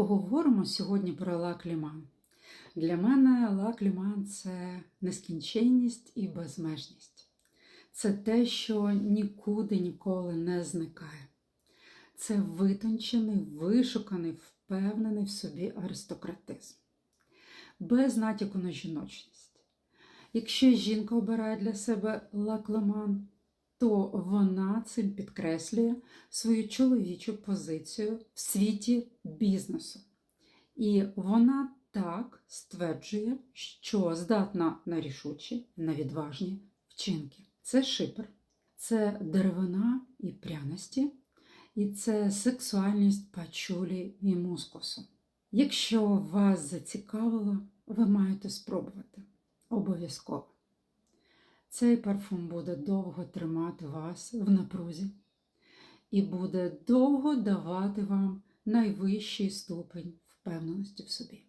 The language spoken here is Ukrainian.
Поговоримо сьогодні про лак ліман. Для мене лак ліман це нескінченність і безмежність. Це те, що нікуди ніколи не зникає. Це витончений, вишуканий, впевнений в собі аристократизм, без натяку на жіночність. Якщо жінка обирає для себе лак лиман, то вона цим підкреслює свою чоловічу позицію в світі бізнесу. І вона так стверджує, що здатна на рішучі, на відважні вчинки. Це шипер, це деревина і пряності, і це сексуальність пачулі і мускусу. Якщо вас зацікавило, ви маєте спробувати. Обов'язково. Цей парфум буде довго тримати вас в напрузі і буде довго давати вам найвищий ступень впевненості в собі.